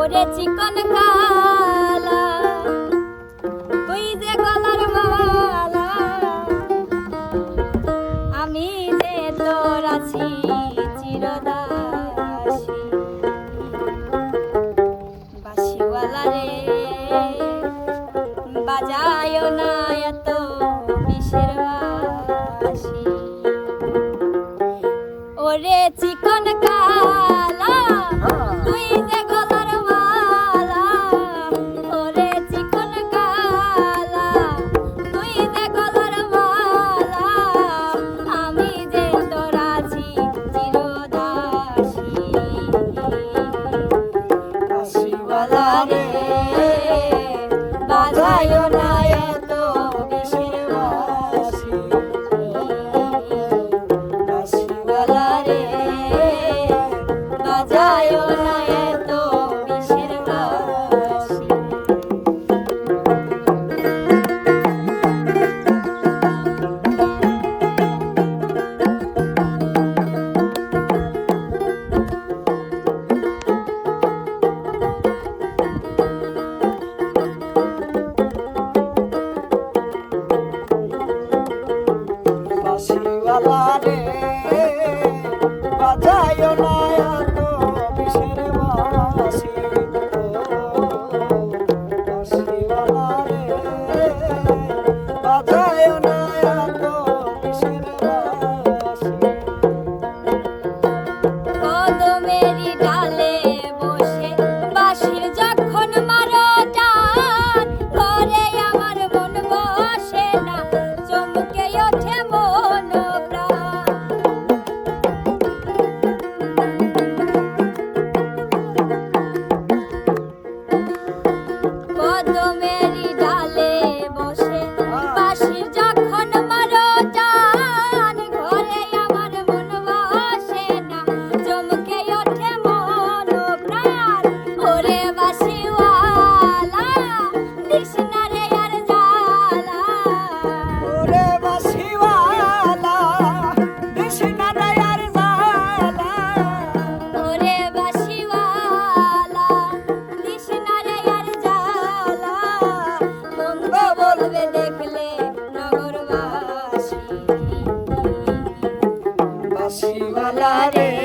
ওরে চিকন কালা তুই যে গলার মালা আমি যে তোর আছি। Narayan Shiva Lade.